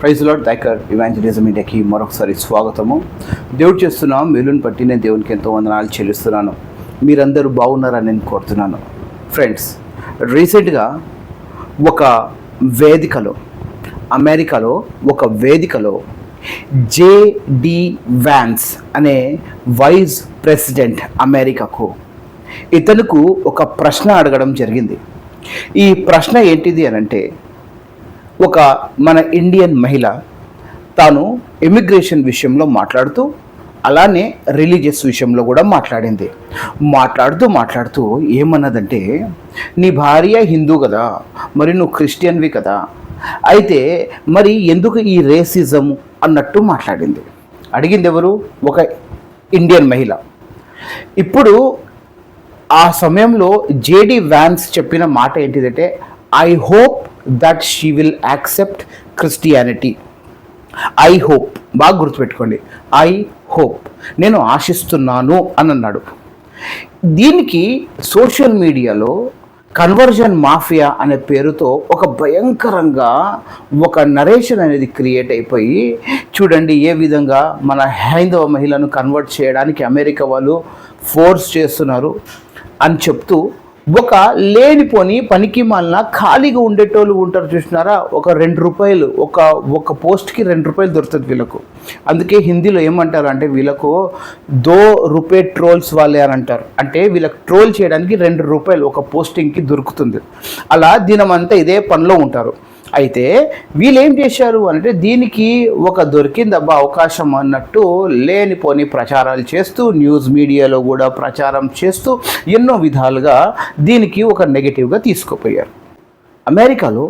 Praise lord దైకర్ evangelism ఇండియాకి మరొకసారి స్వాగతము. దేవుడు చేస్తున్న మేలుని బట్టి నేను దేవునికి ఎంతో వందనాలు చెల్లిస్తున్నాను. మీరందరూ బాగున్నారని నేను కోరుతున్నాను. ఫ్రెండ్స్ రీసెంట్గా ఒక వేదికలో అమెరికాలో ఒక వేదికలో జేడి వ్యాన్స్ అనే వైస్ ప్రెసిడెంట్ అమెరికాకు ఇతనుకు ఒక ప్రశ్న అడగడం జరిగింది. ఈ ప్రశ్న ఏంటిది అని అంటే ఒక మన ఇండియన్ మహిళ తాను ఇమిగ్రేషన్ విషయంలో మాట్లాడుతూ అలానే రిలీజియస్ విషయంలో కూడా మాట్లాడింది. మాట్లాడుతూ మాట్లాడుతూ ఏమన్నదంటే నీ భార్య హిందూ కదా మరి నువ్వు క్రిస్టియన్వి కదా. అయితే మరి ఎందుకు ఈ రేసిజం అన్నట్టు మాట్లాడింది. అడిగింది ఎవరు ఒక ఇండియన్ మహిళ. ఇప్పుడు ఆ సమయంలో జేడి వ్యాన్స్ చెప్పిన మాట ఏంటిదంటే I hope that she will accept Christianity I hope బాగా గుర్తుపెట్టుకోండి. ఐ హోప్ నేను ఆశిస్తున్నాను అని అన్నాడు. దీనికి సోషల్ మీడియాలో కన్వర్జన్ మాఫియా అనే పేరుతో ఒక భయంకరంగా ఒక నరేషన్ అనేది క్రియేట్ అయిపోయి చూడండి ఏ విధంగా మన హైందవ మహిళను కన్వర్ట్ చేయడానికి అమెరికా వాళ్ళు ఫోర్స్ చేస్తున్నారు అని చెప్తూ ఒక లేనిపోని పనికి మాలిన ఖాళీగా ఉండేటోళ్ళు ఉంటారు చూసినారా? ఒక రెండు రూపాయలు ఒక ఒక పోస్ట్కి రెండు రూపాయలు దొరుకుతుంది వీళ్ళకు. అందుకే హిందీలో ఏమంటారు అంటే వీళ్ళకు దో రూపే ట్రోల్స్ వాళ్ళే అని అంటారు. అంటే వీళ్ళకి ట్రోల్ చేయడానికి రెండు రూపాయలు ఒక పోస్టింగ్కి దొరుకుతుంది. అలా దినమంతా ఇదే పనిలో ఉంటారు. అయితే వీళ్ళు ఏం చేశారు అంటే దీనికి ఒక దొరికిందబ్బా అవకాశం అన్నట్టు లేనిపోని ప్రచారాలు చేస్తూ న్యూస్ మీడియాలో కూడా ప్రచారం చేస్తూ ఎన్నో విధాలుగా దీనికి ఒక నెగటివ్గా తీసుకుపోయారు. అమెరికాలో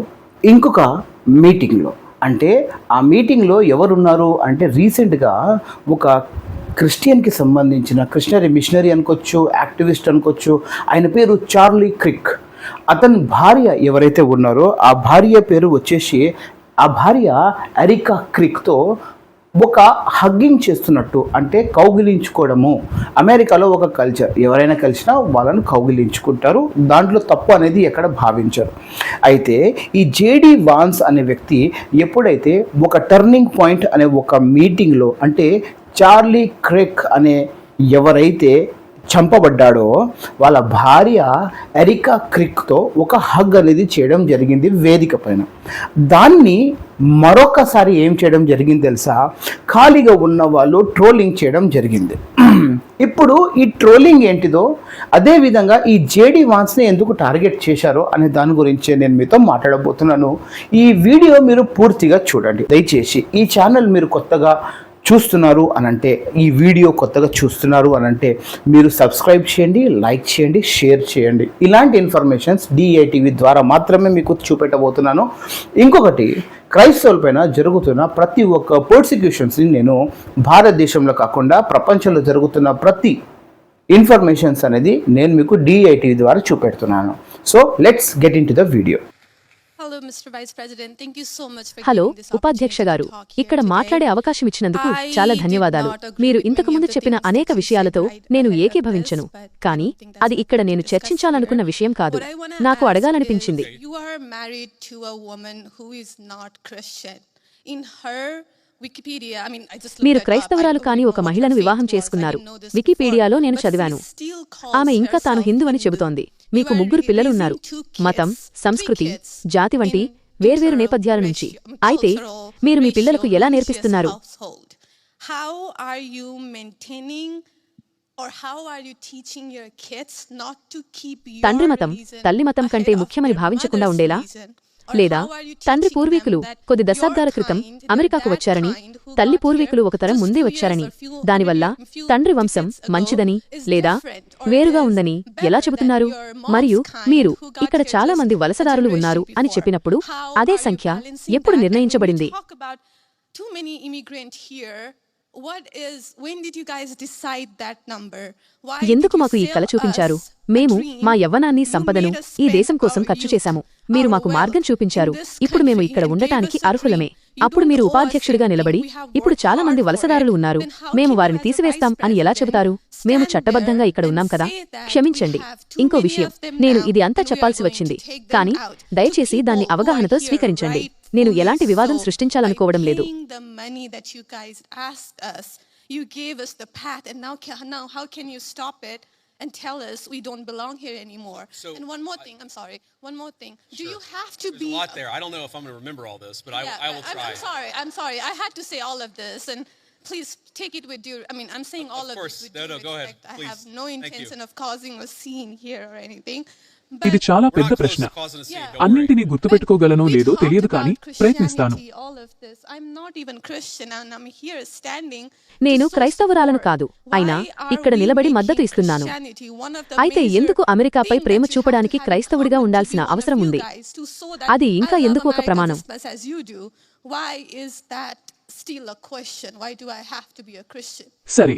ఇంకొక మీటింగ్లో అంటే ఆ మీటింగ్లో ఎవరున్నారు అంటే రీసెంట్గా ఒక క్రిస్టియన్కి సంబంధించిన క్రిస్టియన్ మిషనరీ అనుకోవచ్చు యాక్టివిస్ట్ అనుకోవచ్చు ఆయన పేరు చార్లీ క్రిక్. అతని భార్య ఎవరైతే ఉన్నారో ఆ భార్య పేరు వచ్చేసి ఆ భార్య అరికా క్రిక్తో ఒక హగ్గింగ్ చేస్తున్నట్టు అంటే కౌగిలించుకోవడము. అమెరికాలో ఒక కల్చర్ ఎవరైనా కలిసినా వాళ్ళను కౌగిలించుకుంటారు. దాంట్లో తప్పు అనేది ఎక్కడ భావించరు. అయితే ఈ జేడి వాన్స్ అనే వ్యక్తి ఎప్పుడైతే ఒక టర్నింగ్ పాయింట్ అనే ఒక మీటింగ్లో అంటే చార్లీ క్రెక్ అనే ఎవరైతే చంపబడ్డాడో వాళ్ళ భార్య ఎరికా క్రిక్తో ఒక హగ్ అనేది చేయడం జరిగింది వేదిక పైన. దాన్ని మరొకసారి ఏం చేయడం జరిగింది తెలుసా? ఖాళీగా ఉన్న వాళ్ళు ట్రోలింగ్ చేయడం జరిగింది. ఇప్పుడు ఈ ట్రోలింగ్ ఏంటిదో అదేవిధంగా ఈ జేడి వాన్స్ని ఎందుకు టార్గెట్ చేశారో అనే దాని గురించి నేను మీతో మాట్లాడబోతున్నాను. ఈ వీడియో మీరు పూర్తిగా చూడండి. దయచేసి ఈ ఛానల్ మీరు కొత్తగా చూస్తున్నారు అని అంటే ఈ వీడియో కొత్తగా చూస్తున్నారు అని అంటే మీరు సబ్స్క్రైబ్ చేయండి లైక్ చేయండి షేర్ చేయండి. ఇలాంటి ఇన్ఫర్మేషన్స్ డిఐటీవీ ద్వారా మాత్రమే మీకు చూపెట్టబోతున్నాను. ఇంకొకటి క్రైస్తవుల పైన జరుగుతున్న ప్రతి ఒక్క పర్సిక్యూషన్స్ని నేను భారతదేశంలో కాకుండా ప్రపంచంలో జరుగుతున్న ప్రతి ఇన్ఫర్మేషన్స్ అనేది నేను మీకు డిఐటీవీ ద్వారా చూపెడుతున్నాను. So let's get into the video hello ఉపాధ్యక్ష గారు ఇక్కడ మాట్లాడే అవకాశం ఇచ్చినందుకు చాలా ధన్యవాదాలు. మీరు ఇంతకు ముందు చెప్పిన అనేక విషయాలతో నేను ఏకీభవించను. కానీ అది ఇక్కడ నేను చర్చించాలనుకున్న విషయం కాదు. నాకు అడగాలనిపించింది మీరు క్రైస్తవరాలు కాని ఒక మహిళను వివాహం చేసుకున్నారు. వికీపీడియాలో నేను చదివాను. ఆమె ఇంకా తాను హిందూ అని చెబుతోంది. మీకు ముగ్గురు పిల్లలున్నారు. మతం సంస్కృతి జాతి వంటి వేర్వేరు నేపథ్యాల నుంచి. అయితే మీరు మీ పిల్లలకు ఎలా నేర్పిస్తున్నారు? తండ్రి మతం తల్లి మతం కంటే ముఖ్యమని భావించకుండా ఉండేలా? లేదా తండ్రి పూర్వీకులు కొద్ది దశాబ్దాల క్రితం అమెరికాకు వచ్చారని తల్లి పూర్వీకులు ఒక తరం ముందే వచ్చారని దానివల్ల తండ్రి వంశం మంచిదని లేదా వేరుగా ఉందని ఎలా చెబుతున్నారు? మరియు మీరు ఇక్కడ చాలా మంది వలసదారులు ఉన్నారు అని చెప్పినప్పుడు అదే సంఖ్య ఎప్పుడు నిర్ణయించబడింది? ఎందుకు మాకు ఈ కళ చూపించారు? మేము మా యవ్వనాన్ని సంపదను ఈ దేశం కోసం ఖర్చు చేశాము. మీరు మాకు మార్గం చూపించారు. ఇప్పుడు మేము ఇక్కడ ఉండటానికి అర్హులమే. అప్పుడు మీరు ఉపాధ్యక్షుడిగా నిలబడి ఇప్పుడు చాలా మంది వలసదారులు ఉన్నారు. మేము వారిని తీసివేస్తాం అని ఎలా చెబుతారు? మేము చట్టబద్ధంగా ఇక్కడ ఉన్నాం కదా. క్షమించండి. ఇంకో విషయం. నేను ఇది అంతా చెప్పాల్సి వచ్చింది. కానీ దయచేసి దాన్ని అవగాహనతో స్వీకరించండి. నేను believe ఎలాంటి వివాదం so. సృష్టించాలనుకోవడం By లేదు paying the money that you guys asked us, you gave us the path, and now, ca- now how can you stop it and tell us we don't belong here anymore? So, and one more I- thing, I'm sorry, one more thing. Do Sure. you have to There's be a lot there. I don't know if I'm going to remember all this, but I, Yeah, I will I'm- try. I'm sorry. I'm sorry. I had to say all of this, and please take it with due. I mean, I'm saying Of- all of of course. this with No, due no, go ahead. respect. I Please. have no Thank you. intention of causing a scene here or anything. ఇది చాలా పెద్ద ప్రశ్న. అన్నింటినీ గుర్తుపెట్టుకోగలనో లేదో తెలియదు కానీ ప్రయత్నిస్తాను నేను క్రైస్తవరాలను కాదు. అయినా ఇక్కడ నిలబడి మద్దతు ఇస్తున్నాను. అయితే ఎందుకు అమెరికాపై ప్రేమ చూపడానికి క్రైస్తవుడిగా ఉండాల్సిన అవసరం ఉంది? అది ఇంకా ఎందుకు ఒక ప్రమాణం? సరే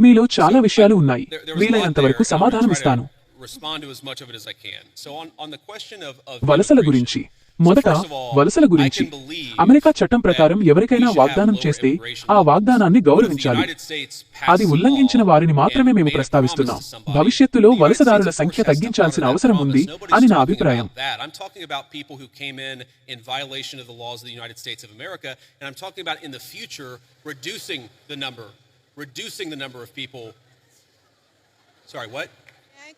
మీలో చాలా విషయాలు ఉన్నాయి. వీలైనంతవరకు సమాధానం ఇస్తాను. Respond to as much of it as I can. So on, on the question of, of వలసల గురించి మొదట వలసల గురించి అమెరికా చట్టం ప్రకారం ఎవరికైనా వాగ్దానం చేస్తే ఆ. వాగ్దానాన్ని గౌరవించాలి United States అది ఉల్లంఘించిన వారిని మాత్రమే మేము ప్రస్తావిస్తున్నాం భవిష్యత్తులో వలసదారుల సంఖ్య తగ్గించాల్సిన అవసరం. ఉంది అని నా అభిప్రాయం about that. I'm talking about people who came in in violation of the laws of the United States of America, and I'm talking about in the future reducing the number, reducing the number of people. Sorry, what?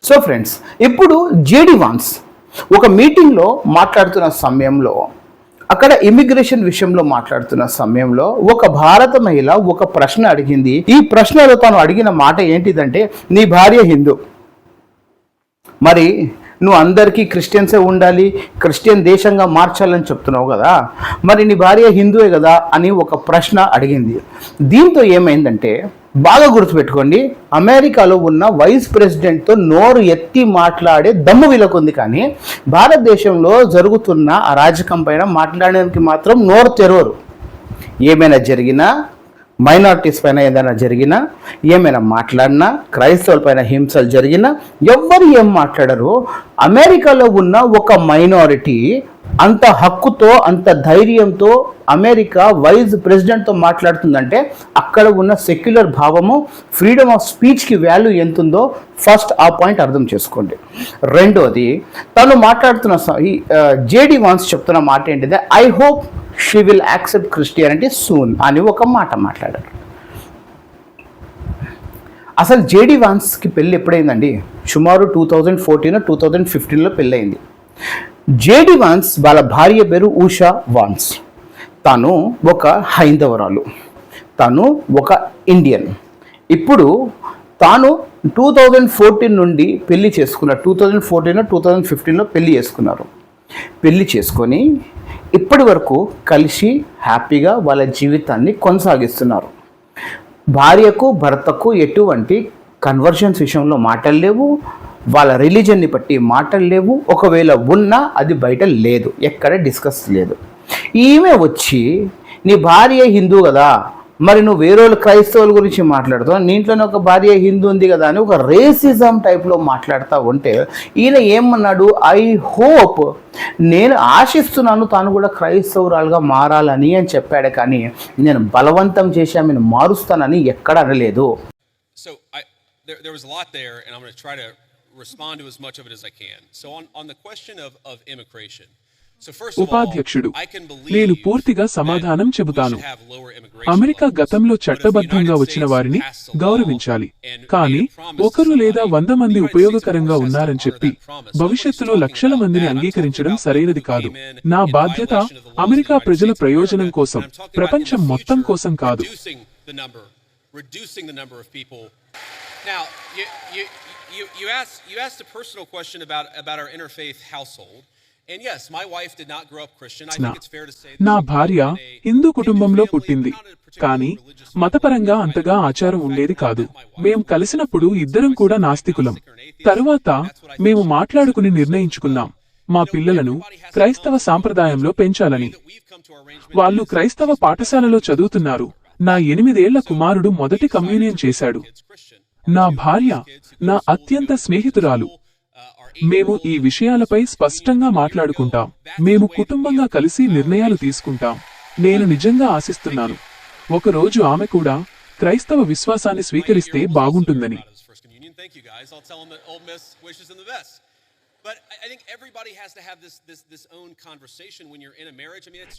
So friends ఇప్పుడు JD Vance ఒక మీటింగ్లో మాట్లాడుతున్న సమయంలో అక్కడ immigration విషయంలో మాట్లాడుతున్న సమయంలో ఒక భారత మహిళ ఒక ప్రశ్న అడిగింది. ఈ ప్రశ్నలో తను అడిగిన మాట ఏంటిదంటే నీ భార్య హిందూ. మరి నువ్వు అందరికీ క్రిస్టియన్సే ఉండాలి క్రిస్టియన్ దేశంగా మార్చాలని చెప్తున్నావు కదా మరి నీ భార్య హిందువే కదా అని ఒక ప్రశ్న అడిగింది. దీంతో ఏమైందంటే బాగా గుర్తుపెట్టుకోండి అమెరికాలో ఉన్న వైస్ ప్రెసిడెంట్తో నోరు ఎత్తి మాట్లాడే దమ్ము వీళ్ళకుంది కానీ భారతదేశంలో జరుగుతున్న అరాజకం పైన మాట్లాడడానికి మాత్రం నోరు తెరవరు. ఏమైనా జరిగినా మైనారిటీస్ పైన ఏదైనా జరిగినా ఏమైనా మాట్లాడినా క్రైస్తవుల పైన హింసలు జరిగినా ఎవ్వరు ఏం మాట్లాడరు. అమెరికాలో ఉన్న ఒక మైనారిటీ అంత హక్కుతో అంత ధైర్యంతో అమెరికా వైజ్ ప్రెసిడెంట్తో మాట్లాడుతుందంటే అక్కడ ఉన్న సెక్యులర్ భావము ఫ్రీడమ్ ఆఫ్ స్పీచ్కి వాల్యూ ఎంత ఉందో ఫస్ట్ ఆ పాయింట్ అర్థం చేసుకోండి. రెండోది తను మాట్లాడుతున్న స- ఈ జేడి వాన్స్ చెప్తున్న మాట ఏంటిదే? I hope she will accept Christianity soon అని ఒక మాట మాట్లాడారు. అసలు జేడి వాన్స్కి పెళ్ళి ఎప్పుడైందండి? సుమారు two thousand fourteen two thousand ఫిఫ్టీన్లో పెళ్ళయింది. జేడి వాన్స్ వాళ్ళ భార్య పేరు ఉషా వాన్స్ తను ఒక హైందవరాలు. తను ఒక ఇండియన్ ఇప్పుడు తాను టూ థౌజండ్ ఫోర్టీన్ నుండి పెళ్ళి చేసుకున్నారు two thousand fourteen two thousand ఫిఫ్టీన్లో పెళ్ళి చేసుకున్నారు. పెళ్ళి చేసుకొని ఇప్పటి వరకు కలిసి హ్యాపీగా వాళ్ళ జీవితాన్ని కొనసాగిస్తున్నారు. భార్యకు భర్తకు ఎటువంటి కన్వర్షన్స్ విషయంలో మాటలు లేవు. వాళ్ళ రిలీజన్ని బట్టి మాటలు లేవు. ఒకవేళ ఉన్నా అది బయట లేదు. ఎక్కడ డిస్కస్ లేదు. ఈమె వచ్చి నీ భార్య హిందూ కదా మరి నువ్వు వేరే వాళ్ళు క్రైస్తవుల గురించి మాట్లాడుతావు? నీంట్లోనే ఒక భార్య హిందూ ఉంది కదా అని ఒక రేసిజం టైప్లో మాట్లాడుతూ ఉంటే ఈయన ఏమన్నాడు? ఐ హోప్ నేను ఆశిస్తున్నాను తాను కూడా క్రైస్తవురాలుగా మారాలని అని చెప్పాడు. కానీ నేను బలవంతం చేసి ఆమెను మారుస్తానని ఎక్కడ అనలేదు. So I, there, there was a lot there, and I'm going to try to respond to as much of it as I can. So on, on the question of, of immigration, ఉపాధ్యక్షుడు నేను పూర్తిగా సమాధానం చెబుతాను. America గతంలో చట్టబద్ధంగా వచ్చిన వారిని గౌరవించాలి. కానీ ఒకరు లేదా వంద మంది ఉపయోగకరంగా ఉన్నారని చెప్పి భవిష్యత్తులో లక్షల మందిని అంగీకరించడం సరైనది కాదు. నా బాధ్యత అమెరికా ప్రజల ప్రయోజనం కోసం. ప్రపంచం మొత్తం కోసం కాదు. you, you, asked, you asked a personal question about, about our interfaith household. నా భార్య హిందూ కుటుంబంలో పుట్టింది. కానీ మతపరంగా అంతగా ఆచారం ఉండేది కాదు. మేము కలిసినప్పుడు ఇద్దరం కూడా నాస్తికులం. తరువాత మేము మాట్లాడుకుని నిర్ణయించుకున్నాం. మా పిల్లలను క్రైస్తవ సాంప్రదాయంలో పెంచాలని. వాళ్ళు క్రైస్తవ పాఠశాలలో చదువుతున్నారు. నా ఎనిమిదేళ్ళ కుమారుడు మొదటి కమ్యూనియన్ చేశాడు. నా భార్య నా అత్యంత స్నేహితురాలు. మేము ఈ విషయాలపై స్పష్టంగా మాట్లాడుకుంటాం. మేము కుటుంబంగా కలిసి నిర్ణయాలు తీసుకుంటాం. నేను నిజంగా ఆశిస్తున్నాను. ఒకరోజు ఆమె కూడా క్రైస్తవ విశ్వాసాన్ని స్వీకరిస్తే బాగుంటుందని.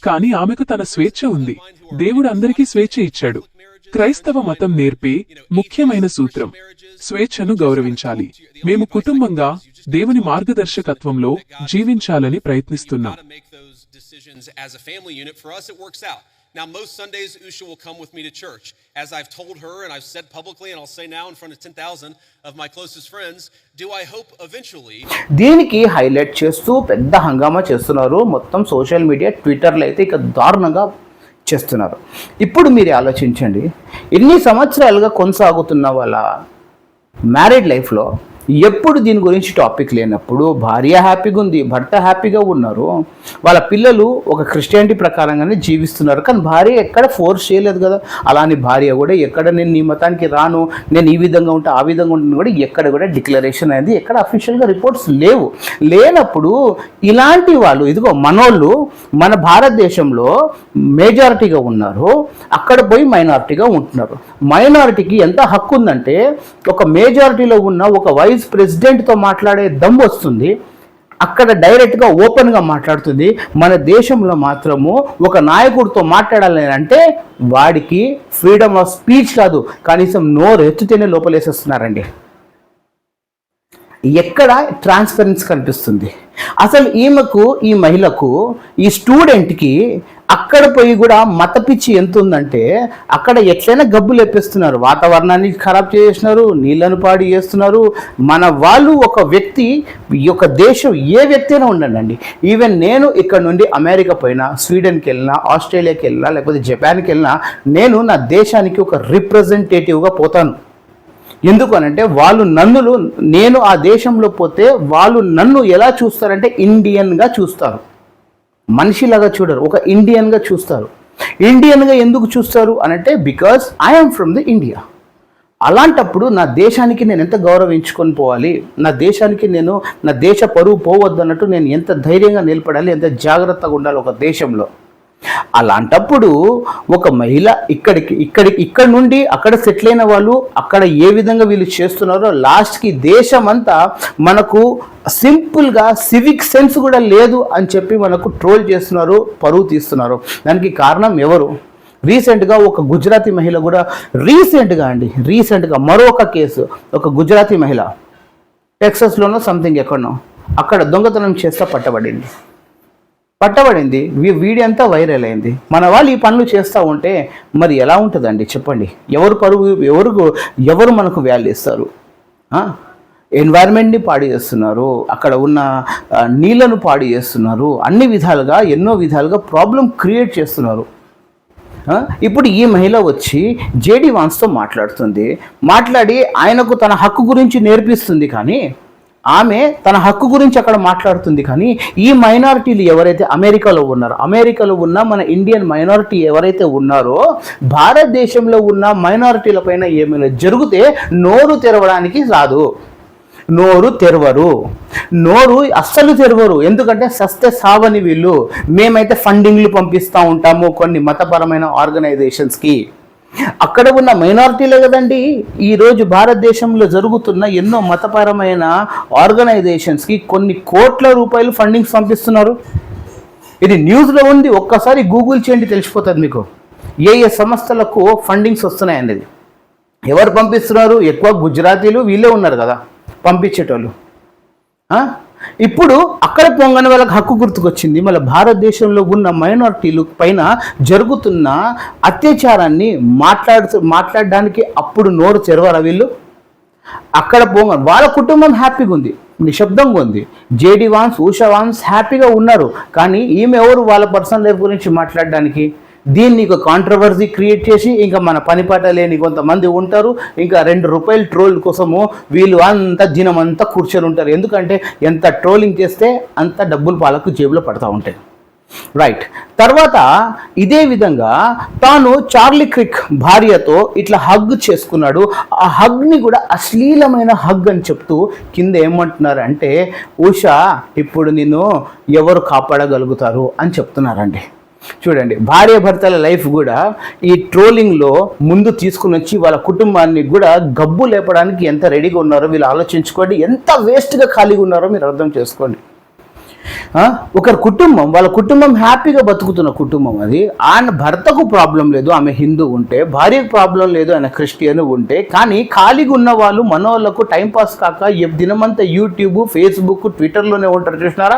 కానీ ఆమెకు తన స్వేచ్ఛ ఉంది. దేవుడు అందరికీ స్వేచ్ఛ ఇచ్చాడు. క్రైస్తవ మతం నేర్పే ముఖ్యమైన సూత్రం స్వేచ్ఛను గౌరవించాలి. మేము కుటుంబంగా దేవుని మార్గదర్శకత్వంలో జీవించాలని ప్రయత్నిస్తున్నాం. Now, most Sundays, Usha will come with me to church. As I've told her, and I've said publicly, and I'll say now in front of 10,000 of my closest friends, do I hope eventually దీనికి highlight చేస్తూ పెద్ద హంగామా చేస్తున్నారు మొత్తం social media ట్విట్టర్లో అయితే ఇక దారుణంగా చేస్తున్నారు ఇప్పుడు మీరు ఆలోచించండి ఎన్ని సంవత్సరాలుగా కొనసాగుతున్న వాళ్ళ మ్యారీడ్ లైఫ్లో ఎప్పుడు దీని గురించి టాపిక్ లేనప్పుడు భార్య హ్యాపీగా ఉంది భర్త హ్యాపీగా ఉన్నారు వాళ్ళ పిల్లలు ఒక క్రిస్టియానిటీ ప్రకారంగానే జీవిస్తున్నారు. కానీ భార్య ఎక్కడ ఫోర్స్ చేయలేదు కదా. అలానే భార్య కూడా ఎక్కడ నేను నీ మతానికి రాను నేను ఈ విధంగా ఉంటా ఆ విధంగా ఉంటాను కూడా ఎక్కడ కూడా డిక్లరేషన్ అనేది ఎక్కడ అఫీషియల్గా రిపోర్ట్స్ లేవు. లేనప్పుడు ఇలాంటి వాళ్ళు ఇదిగో మనోళ్ళు మన భారతదేశంలో మేజారిటీగా ఉన్నారు అక్కడ పోయి మైనారిటీగా ఉంటున్నారు. మైనారిటీకి ఎంత హక్కు ఉందంటే ఒక మేజారిటీలో ఉన్న ఒక వైస్ ప్రెసిడెంట్తో మాట్లాడే దమ్ వస్తుంది. అక్కడ డైరెక్ట్గా ఓపెన్గా మాట్లాడుతుంది. మన దేశంలో మాత్రము ఒక నాయకుడితో మాట్లాడాలి అంటే వాడికి ఫ్రీడమ్ ఆఫ్ స్పీచ్ కాదు కనీసం నోరు ఎత్తుతేనే లోపలేసేస్తున్నారండి. ఎక్కడ ట్రాన్స్పరెన్సీ కనిపిస్తుంది. అసలు ఈమెకు ఈ మహిళకు ఈ స్టూడెంట్కి అక్కడ పోయి కూడా మత పిచ్చి ఎంత ఉందంటే అక్కడ ఎట్లయినా గబ్బులు ఎప్పిస్తున్నారు వాతావరణాన్ని ఖరాబ్ చేస్తున్నారు నీళ్ళను పాడు చేస్తున్నారు. మన వాళ్ళు ఒక వ్యక్తి ఈ యొక్క దేశం ఏ వ్యక్తి అయినా ఉండండి ఈవెన్ నేను ఇక్కడ నుండి అమెరికా పోయినా స్వీడన్కి వెళ్ళినా ఆస్ట్రేలియాకి వెళ్ళినా లేకపోతే జపాన్కి వెళ్ళినా నేను నా దేశానికి ఒక రిప్రజెంటేటివ్గా పోతాను. ఎందుకు అనంటే వాళ్ళు నన్నులు నేను ఆ దేశంలో పోతే వాళ్ళు నన్ను ఎలా చూస్తారంటే ఇండియన్గా చూస్తారు. మనిషిలాగా చూడరు ఒక ఇండియన్గా చూస్తారు. ఇండియన్గా ఎందుకు చూస్తారు అనంటే because I'm from the India అలాంటప్పుడు నా దేశానికి నేను ఎంత గౌరవించుకొని పోవాలి నా దేశానికి నేను నా దేశ పరువు పోవద్దు అన్నట్టు నేను ఎంత ధైర్యంగా నిలబడాలి ఎంత జాగ్రత్తగా ఉండాలి ఒక దేశంలో? అలాంటప్పుడు ఒక మహిళ ఇక్కడికి ఇక్కడికి ఇక్కడ నుండి అక్కడ సెటిల్ అయిన వాళ్ళు అక్కడ ఏ విధంగా వీళ్ళు చేస్తున్నారో లాస్ట్కి దేశం అంతా మనకు సింపుల్గా సివిక్ సెన్స్ కూడా లేదు అని చెప్పి మనకు ట్రోల్ చేస్తున్నారు పరువు తీస్తున్నారు. దానికి కారణం ఎవరు? రీసెంట్గా ఒక గుజరాతీ మహిళ కూడా రీసెంట్గా అండి రీసెంట్గా మరొక కేసు ఒక గుజరాతీ మహిళ టెక్సస్లోనో సంథింగ్ ఎక్కడనో అక్కడ దొంగతనం చేస్తా పట్టబడింది. పట్టబడింది. వీ- వీడియో అంతా వైరల్ అయింది. మన వాళ్ళు ఈ పనులు చేస్తూ ఉంటే మరి ఎలా ఉంటుందండి? చెప్పండి. ఎవరు పరుగు ఎవరు ఎవరు మనకు వాల్యూ ఇస్తారు? ఎన్వైర్న్మెంట్ని పాడు చేస్తున్నారు. అక్కడ ఉన్న నీళ్ళను పాడు చేస్తున్నారు. అన్ని విధాలుగా ఎన్నో విధాలుగా ప్రాబ్లం క్రియేట్ చేస్తున్నారు. ఇప్పుడు ఈ మహిళ వచ్చి జేడి వాన్స్తో మాట్లాడుతుంది. మాట్లాడి ఆయనకు తన హక్కు గురించి నేర్పిస్తుంది కానీ ఆమె తన హక్కు గురించి అక్కడ మాట్లాడుతుంది కానీ ఈ మైనారిటీలు ఎవరైతే అమెరికాలో ఉన్నారో అమెరికాలో ఉన్న మన ఇండియన్ మైనారిటీ ఎవరైతే ఉన్నారో భారతదేశంలో ఉన్న మైనారిటీల పైన ఏమైనా జరిగితే నోరు తెరవడానికి రాదు. నోరు తెరవరు. నోరు అస్సలు తెరవరు. ఎందుకంటే సస్తే సావని వీళ్ళు. మేమైతే ఫండింగ్లు పంపిస్తూ ఉంటాము కొన్ని మతపరమైన ఆర్గనైజేషన్స్కి అక్కడ ఉన్న మైనారిటీలే కదండి. ఈరోజు భారతదేశంలో జరుగుతున్న ఎన్నో మతపరమైన ఆర్గనైజేషన్స్కి కొన్ని కోట్ల రూపాయలు ఫండింగ్స్ పంపిస్తున్నారు. ఇది న్యూస్లో ఉంది ఒక్కసారి గూగుల్ చేయండి తెలిసిపోతుంది మీకు. ఏ ఏ సంస్థలకు ఫండింగ్స్ వస్తున్నాయనేది. ఎవరు పంపిస్తున్నారు? ఎక్కువ గుజరాతీలు వీళ్ళే ఉన్నారు కదా పంపించేటోళ్ళు. ఇప్పుడు అక్కడ పొంగని వాళ్ళకి హక్కు గుర్తుకొచ్చింది. మళ్ళీ భారతదేశంలో ఉన్న మైనారిటీలు పైన జరుగుతున్న అత్యాచారాన్ని మాట్లాడుతూ మాట్లాడడానికి అప్పుడు నోరు తెరవరా వీళ్ళు? అక్కడ పొంగ వాళ్ళ కుటుంబం హ్యాపీగా ఉంది నిశ్శబ్దంగా ఉంది. జేడి వాన్స్ ఉషా వాన్స్ హ్యాపీగా ఉన్నారు. కానీ ఈమె ఎవరు? వాళ్ళ పర్సనల్ లైఫ్ గురించి మాట్లాడడానికి? దీన్ని ఒక కాంట్రవర్సీ క్రియేట్ చేసి ఇంకా మన పనిపాట లేని కొంతమంది ఉంటారు. ఇంకా రెండు రూపాయలు ట్రోల్ కోసము వీళ్ళు అంత దినం అంతా కూర్చొని ఉంటారు. ఎందుకంటే ఎంత ట్రోలింగ్ చేస్తే అంత డబ్బులు వాళ్ళకు జేబులో పడతా ఉంటాయి. రైట్ తర్వాత ఇదే విధంగా తాను చార్లీ క్రిక్ భార్యతో ఇట్లా హగ్ చేసుకున్నాడు. ఆ హగ్ని కూడా అశ్లీలమైన హగ్ అని చెప్తూ కింద ఏమంటున్నారు అంటే ఉషా ఇప్పుడు నిన్ను ఎవరు కాపాడగలుగుతారు? అని చెప్తున్నారండి. చూడండి భార్య భర్తల లైఫ్ కూడా ఈ ట్రోలింగ్లో ముందు తీసుకుని వచ్చి వాళ్ళ కుటుంబాన్ని కూడా గబ్బు లేపడానికి ఎంత రెడీగా ఉన్నారో వీళ్ళు ఆలోచించుకోండి ఎంత వేస్ట్గా ఖాళీగా ఉన్నారో మీరు అర్థం చేసుకోండి. ఒకరి కుటుంబం వాళ్ళ కుటుంబం హ్యాపీగా బతుకుతున్న కుటుంబం అది. ఆయన భర్తకు ప్రాబ్లం లేదు ఆమె హిందూ ఉంటే భార్యకు ప్రాబ్లం లేదు ఆయన క్రిస్టియన్ ఉంటే కానీ ఖాళీగా ఉన్న వాళ్ళు మనోళ్ళకు టైంపాస్ కాక దినమంతా యూట్యూబ్ ఫేస్బుక్ ట్విట్టర్లోనే ఉంటారు చూసినారా?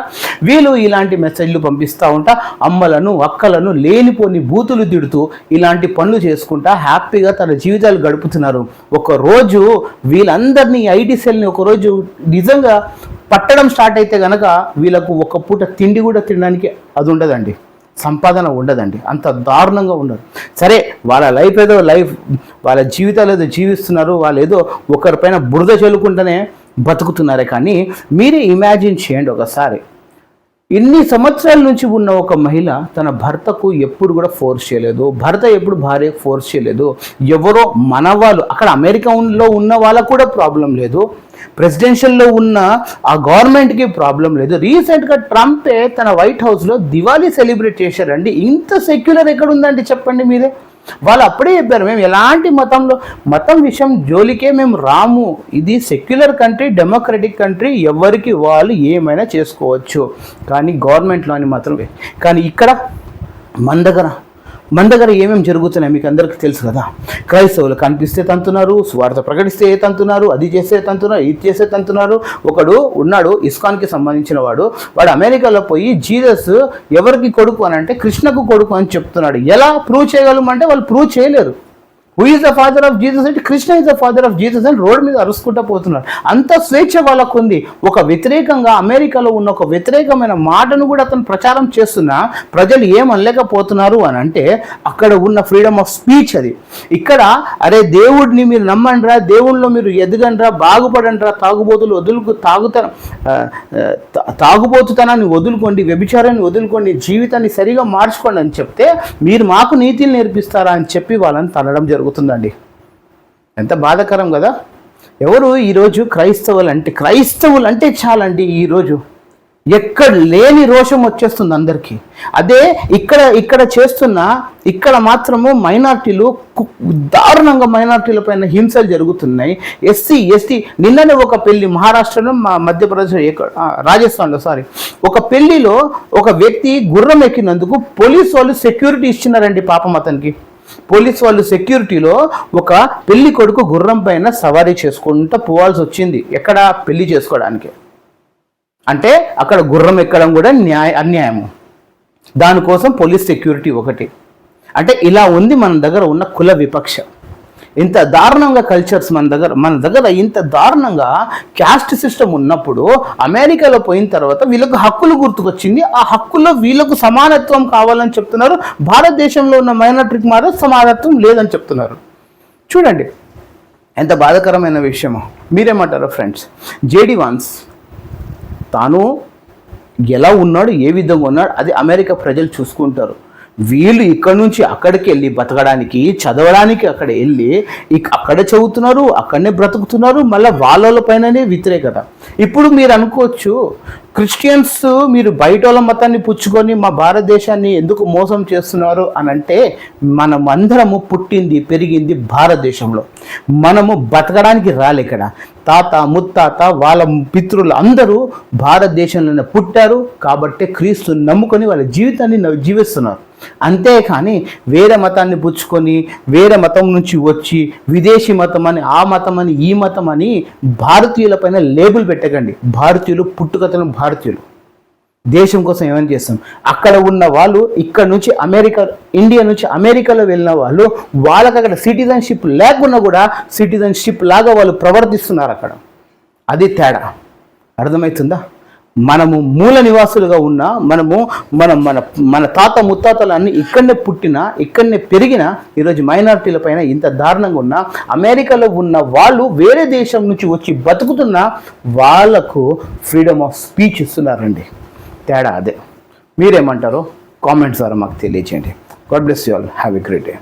వీళ్ళు ఇలాంటి మెసేజ్లు పంపిస్తూ ఉంటా అమ్మలను అక్కలను లేనిపోని బూతులు తిడుతూ ఇలాంటి పనులు చేసుకుంటా హ్యాపీగా తన జీవితాలు గడుపుతున్నారు. ఒకరోజు వీళ్ళందరినీ ఐటీ సెల్ని ఒకరోజు నిజంగా పట్టడం స్టార్ట్ అయితే కనుక వీళ్ళకు ఒక పూట తిండి కూడా తినడానికి అది ఉండదండి. సంపాదన ఉండదండి. అంత దారుణంగా ఉండదు సరే వాళ్ళ లైఫ్ ఏదో లైఫ్ వాళ్ళ జీవితాలు ఏదో జీవిస్తున్నారు వాళ్ళు ఏదో ఒకరిపైన బురద చల్లుకుంటూనే బతుకుతున్నారే కానీ మీరే ఇమాజిన్ చేయండి ఒకసారి. ఇన్ని సంవత్సరాల నుంచి ఉన్న ఒక మహిళ తన భర్తకు ఎప్పుడు కూడా ఫోర్స్ చేయలేదు. భర్త ఎప్పుడు భార్య ఫోర్స్ చేయలేదు. ఎవరో మన వాళ్ళు అక్కడ అమెరికాలో ఉన్న వాళ్ళకు కూడా ప్రాబ్లం లేదు. ప్రెసిడెన్షియల్లో ఉన్న ఆ గవర్నమెంట్కి ప్రాబ్లం లేదు. రీసెంట్గా ట్రంపే తన వైట్ హౌస్లో దివాళీ సెలబ్రేట్ చేశారండి. ఇంత సెక్యులర్ ఎక్కడ ఉందండి చెప్పండి మీరే? వాళ్ళు అప్పుడే చెప్పారు మేము ఎలాంటి మతంలో మతం విషయం జోలికే మేము రాము. ఇది సెక్యులర్ కంట్రీ డెమోక్రటిక్ కంట్రీ ఎవరికి వాళ్ళు ఏమైనా చేసుకోవచ్చు. కానీ గవర్నమెంట్లో అని మాత్రమే కానీ ఇక్కడ మన దగ్గర మన దగ్గర ఏమేమి జరుగుతున్నాయి మీకు అందరికీ తెలుసు కదా? క్రైస్తవులు కనిపిస్తే తంతున్నారు స్వార్థ ప్రకటిస్తే ఏ తంతున్నారు అది చేస్తే తంతున్నారు ఇది చేస్తే తంతున్నారు. ఒకడు ఉన్నాడు ఇస్కాన్కి సంబంధించిన వాడు. వాడు అమెరికాలో పోయి జీసస్ ఎవరికి కొడుకు అని అంటే కృష్ణకు కొడుకు అని చెప్తున్నాడు. ఎలా ప్రూవ్ చేయగలమంటే వాళ్ళు ప్రూవ్ చేయలేరు. Who is the father of Jesus అంటే Krishna is the father of Jesus అని రోడ్ మీద అరుసుకుంటూ పోతున్నారు. అంత స్వేచ్ఛ వాళ్ళకు ఉంది ఒక వ్యతిరేకంగా అమెరికాలో ఉన్న ఒక వ్యతిరేకమైన మాటను కూడా అతను ప్రచారం చేస్తున్నా ప్రజలు ఏమనలేకపోతున్నారు అని అంటే అక్కడ ఉన్న ఫ్రీడమ్ ఆఫ్ స్పీచ్ అది. ఇక్కడ అరే దేవుడిని మీరు నమ్మండిరా దేవుళ్ళలో మీరు ఎదగండ్రా బాగుపడండిరా తాగుబోతులు వదులుకు తాగుతన తాగుబోతుతనాన్ని వదులుకోండి వ్యభిచారాన్ని వదులుకోండి జీవితాన్ని సరిగా మార్చుకోండి అని చెప్తే మీరు మాకు నీతిని నేర్పిస్తారా అని చెప్పి వాళ్ళని తనడం జరుగుతుంది. జరుగుతుందండి. ఎంత బాధాకరం కదా? ఎవరు ఈరోజు క్రైస్తవులు అంటే క్రైస్తవులు అంటే చాలండి ఈరోజు ఎక్కడ లేని రోషం వచ్చేస్తుంది అందరికీ. అదే ఇక్కడ ఇక్కడ చేస్తున్న ఇక్కడ మాత్రము మైనార్టీలు కు- దారుణంగా మైనార్టీల పైన హింసలు జరుగుతున్నాయి. ఎస్సీ ఎస్టీ నిన్ననే ఒక పెళ్ళి మహారాష్ట్రలో మా మధ్యప్రదేశ్ రాజస్థాన్లో సారీ ఒక పెళ్ళిలో ఒక వ్యక్తి గుర్రం ఎక్కినందుకు పోలీస్ వాళ్ళు సెక్యూరిటీ ఇచ్చినారండి పాపం అతనికి. పోలీస్ వాళ్ళు సెక్యూరిటీలో ఒక పెళ్ళి కొడుకు గుర్రం పైన సవారీ చేసుకుంటూ పోవాల్సి వచ్చింది. ఎక్కడ పెళ్ళి చేసుకోవడానికి? అంటే అక్కడ గుర్రం ఎక్కడం కూడా న్యాయ అన్యాయము. దానికోసం పోలీస్ సెక్యూరిటీ ఒకటి. అంటే ఇలా ఉంది మన దగ్గర ఉన్న కుల విపక్ష. ఇంత దారుణంగా కల్చర్స్ మన దగ్గర మన దగ్గర ఇంత దారుణంగా క్యాస్ట్ సిస్టమ్ ఉన్నప్పుడు అమెరికాలో పోయిన తర్వాత వీళ్ళకు హక్కులు గుర్తుకొచ్చింది. ఆ హక్కుల్లో వీళ్ళకు సమానత్వం కావాలని చెప్తున్నారు. భారతదేశంలో ఉన్న మైనార్టీకి మాత్రం సమానత్వం లేదని చెప్తున్నారు. చూడండి ఎంత బాధాకరమైన విషయమో. మీరేమంటారు ఫ్రెండ్స్ జేడి వాన్స్ తాను ఎలా ఉన్నాడు ఏ విధంగా ఉన్నాడు అది అమెరికా ప్రజలు చూసుకుంటారు. వీళ్ళు ఇక్కడ నుంచి అక్కడికి వెళ్ళి బతకడానికి చదవడానికి అక్కడ వెళ్ళి ఇక అక్కడ చదువుతున్నారు అక్కడనే బ్రతుకుతున్నారు మళ్ళీ వాళ్ళ పైననే వ్యతిరేకత ఇప్పుడు మీరు అనుకోవచ్చు క్రిస్టియన్స్ మీరు బయట వాళ్ళ మతాన్ని పుచ్చుకొని మా భారతదేశాన్ని ఎందుకు మోసం చేస్తున్నారు అని అంటే మనం అందరము పుట్టింది పెరిగింది భారతదేశంలో. మనము బతకడానికి రాలే ఇక్కడ. తాత ముత్తాత వాళ్ళ పితృలు అందరూ భారతదేశంలోనే పుట్టారు కాబట్టి క్రీస్తు నమ్ముకొని వాళ్ళ జీవితాన్ని జీవిస్తున్నారు. అంతేకాని వేరే మతాన్ని పుచ్చుకొని వేరే మతం నుంచి వచ్చి విదేశీ మతం అని ఆ మతం అని ఈ మతం అని భారతీయుల పైన లేబుల్ పెట్టకండి. భారతీయులు పుట్టుకతలు భారతీయులు. దేశం కోసం ఏమైనా చేస్తాం? అక్కడ ఉన్న వాళ్ళు ఇక్కడ నుంచి అమెరికా ఇండియా నుంచి అమెరికాలో వెళ్ళిన వాళ్ళు వాళ్ళకి అక్కడ సిటిజన్షిప్ లేకుండా కూడా సిటిజన్షిప్ లాగా వాళ్ళు ప్రవర్తిస్తున్నారు అక్కడ. అది తేడా. అర్థమవుతుందా? మనము మూల నివాసులుగా ఉన్న మనము మనం మన మన తాత ముత్తాతలన్నీ ఇక్కడనే పుట్టిన ఇక్కడనే పెరిగిన ఈరోజు మైనారిటీల పైన ఇంత దారుణంగా ఉన్నా అమెరికాలో ఉన్న వాళ్ళు వేరే దేశం నుంచి వచ్చి బతుకుతున్న వాళ్ళకు ఫ్రీడమ్ ఆఫ్ స్పీచ్ ఇస్తున్నారండి. తేడా అదే. మీరేమంటారో కామెంట్స్ ద్వారా మాకు తెలియచేయండి. God bless you all have a great day